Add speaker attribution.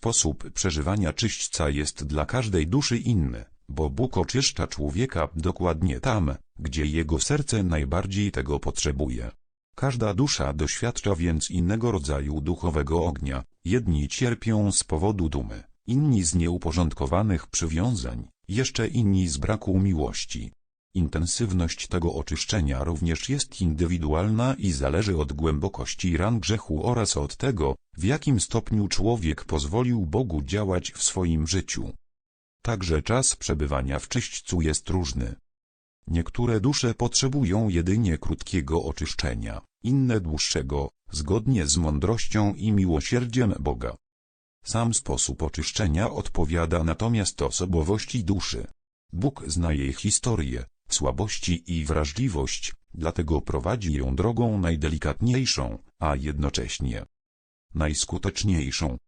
Speaker 1: Sposób przeżywania czyśćca jest dla każdej duszy inny, bo Bóg oczyszcza człowieka dokładnie tam, gdzie jego serce najbardziej tego potrzebuje. Każda dusza doświadcza więc innego rodzaju duchowego ognia, jedni cierpią z powodu dumy, inni z nieuporządkowanych przywiązań, jeszcze inni z braku miłości. Intensywność tego oczyszczenia również jest indywidualna i zależy od głębokości ran grzechu oraz od tego, w jakim stopniu człowiek pozwolił Bogu działać w swoim życiu. Także czas przebywania w czyśćcu jest różny. Niektóre dusze potrzebują jedynie krótkiego oczyszczenia, inne dłuższego, zgodnie z mądrością i miłosierdziem Boga. Sam sposób oczyszczenia odpowiada natomiast osobowości duszy. Bóg zna jej historię, słabości i wrażliwość, dlatego prowadzi ją drogą najdelikatniejszą, a jednocześnie najskuteczniejszą.